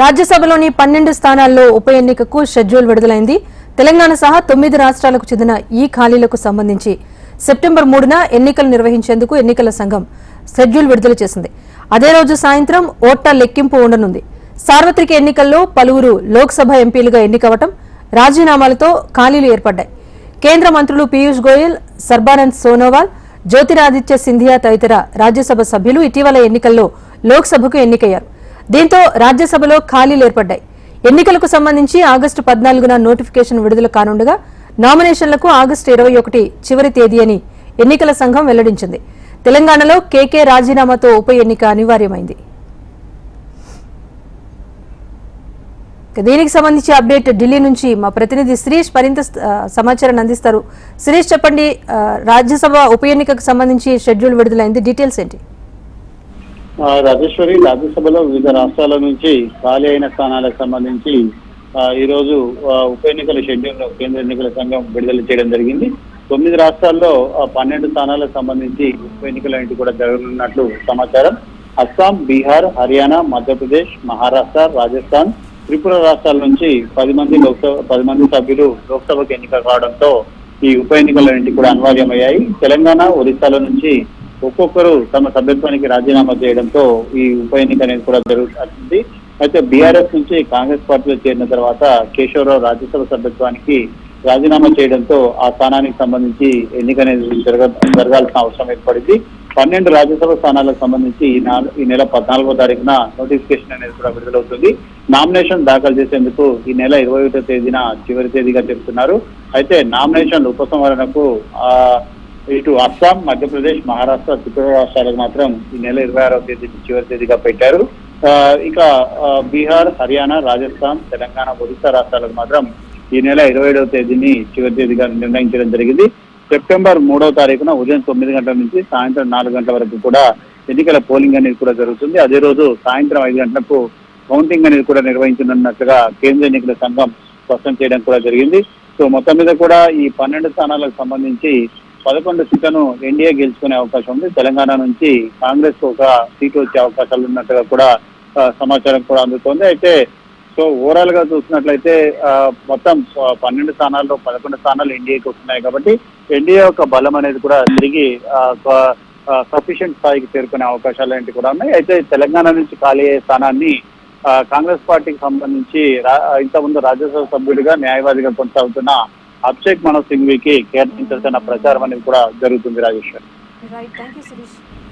రాజ్యసభలోని పన్నెండు స్థానాల్లో ఉప ఎన్నికకు షెడ్యూల్ విడుదలైంది. తెలంగాణ సహా తొమ్మిది రాష్ట్రాలకు చెందిన ఈ ఖాళీలకు సంబంధించి సెప్టెంబర్ మూడున ఎన్నికలు నిర్వహించేందుకు ఎన్నికల సంఘం షెడ్యూల్ విడుదల చేసింది. అదే రోజు సాయంత్రం ఓట్ల లెక్కింపు ఉండనుంది. సార్వత్రిక ఎన్నికల్లో పలువురు లోక్సభ ఎంపీలుగా ఎన్నికవటం రాజీనామాలతో ఖాళీలు ఏర్పడ్డాయి. కేంద్ర మంత్రులు పీయూష్ గోయల్ సర్బానంద్ సోనోవాల్ జ్యోతిరాదిత్య సింధియా తదితర రాజ్యసభ సభ్యులు ఇటీవల ఎన్నికల్లో లోక్సభకు ఎన్నికయ్యారు. దీంతో రాజ్యసభలో ఖాళీలు ఏర్పడ్డాయి. ఎన్నికలకు సంబంధించి ఆగస్టు పద్నాలుగున నోటిఫికేషన్ విడుదల కానుండగా నామినేషన్లకు ఆగస్టు ఇరవై ఒకటి చివరి తేదీ అని ఎన్నికల సంఘం వెల్లడించింది. తెలంగాణలో కేకే రాజీనామాతో ఉప ఎన్నిక అనివార్యమైంది. దీనికి సంబంధించి అప్డేట్ ఢిల్లీ నుంచి మా ప్రతినిధి శిరీష్ మరింత సమాచారాన్ని అందిస్తారు. శిరీష్ చెప్పండి రాజ్యసభ ఉప ఎన్నికకు సంబంధించి షెడ్యూల్ విడుదలైంది. డీటెయిల్స్ ఏంటి? రాజేశ్వరి రాజ్యసభలో వివిధ రాష్ట్రాల నుంచి ఖాళీ అయిన స్థానాలకు సంబంధించి ఈ రోజు ఉప ఎన్నికల షెడ్యూల్ కేంద్ర ఎన్నికల సంఘం విడుదల చేయడం జరిగింది. తొమ్మిది రాష్ట్రాల్లో పన్నెండు స్థానాలకు సంబంధించి ఉప ఎన్నికలు కూడా జరగనున్నట్లు సమాచారం. అస్సాం బీహార్ హర్యానా మధ్యప్రదేశ్ మహారాష్ట్ర రాజస్థాన్ త్రిపుర రాష్ట్రాల నుంచి పది మంది లోక్సభ పది మంది సభ్యులు లోక్సభకు ఎన్నిక కావడంతో ఈ ఉప ఎన్నికలన్నింటి కూడా అనివార్యమయ్యాయి. తెలంగాణ ఒరిస్సాల నుంచి ఒక్కొక్కరు తమ సభ్యత్వానికి రాజీనామా చేయడంతో ఈ ఉప ఎన్నిక అనేది కూడా జరుగుతుంది. అయితే బీఆర్ఎస్ నుంచి కాంగ్రెస్ పార్టీలో చేరిన తర్వాత కేశవరావు రాజ్యసభ సభ్యత్వానికి రాజీనామా చేయడంతో ఆ స్థానానికి సంబంధించి ఎన్నిక అనేది జరగ జరగాల్సిన అవసరం ఏర్పడింది. పన్నెండు రాజ్యసభ స్థానాలకు సంబంధించి ఈ ఈ నెల పద్నాలుగో తారీఖున నోటిఫికేషన్ అనేది కూడా విడుదలవుతుంది. నామినేషన్ దాఖలు చేసేందుకు ఈ నెల ఇరవై ఒకటో తేదీన చివరి తేదీగా చెప్తున్నారు. అయితే నామినేషన్ ఉపసంహరణకు ఆ ఇటు అస్సాం మధ్యప్రదేశ్ మహారాష్ట్ర త్రిపుర రాష్ట్రాలకు మాత్రం ఈ నెల ఇరవై ఆరవ తేదీ చివరి తేదీగా పెట్టారు. ఆ, ఇక బీహార్ హర్యానా రాజస్థాన్ తెలంగాణ ఒడిశా రాష్ట్రాలకు మాత్రం ఈ నెల ఇరవై ఏడవ తేదీని చివరి తేదీగా నిర్ణయించడం జరిగింది. సెప్టెంబర్ మూడవ తారీఖున ఉదయం తొమ్మిది గంటల నుంచి సాయంత్రం నాలుగు గంటల వరకు కూడా ఎన్నికల పోలింగ్ అనేది కూడా జరుగుతుంది. అదే రోజు సాయంత్రం ఐదు గంటలకు కౌంటింగ్ అనేది కూడా నిర్వహించనున్నట్లుగా కేంద్ర ఎన్నికల సంఘం స్పష్టం చేయడం కూడా జరిగింది. సో మొత్తం మీద కూడా ఈ పన్నెండు స్థానాలకు సంబంధించి పదకొండు సీట్లను ఎన్డీఏ గెలుచుకునే అవకాశం ఉంది. తెలంగాణ నుంచి కాంగ్రెస్ ఒక సీటు వచ్చే అవకాశాలు ఉన్నట్టుగా కూడా సమాచారం కూడా అందుతోంది. అయితే సో ఓవరాల్గా చూసినట్లయితే మొత్తం పన్నెండు స్థానాల్లో పదకొండు స్థానాలు ఎన్డీఏకి వస్తున్నాయి కాబట్టి ఎన్డీఏ యొక్క బలం అనేది కూడా తిరిగి సఫిషియెంట్ స్థాయికి చేరుకునే అవకాశాలు ఏంటి కూడా ఉన్నాయి. అయితే తెలంగాణ నుంచి ఖాళీ అయ్యే స్థానాన్ని ఆ, కాంగ్రెస్ పార్టీకి సంబంధించి ఇంతకుముందు రాజ్యసభ సభ్యుడిగా న్యాయవాదిగా కొనసాగుతున్న అభిషేక్ మనోజ్ సింఘ్వికి కేటాయించాల్సిన ప్రచారం అనేది కూడా జరుగుతుంది రాజేశ్వర్ రైట్ థ్యాంక్ యూ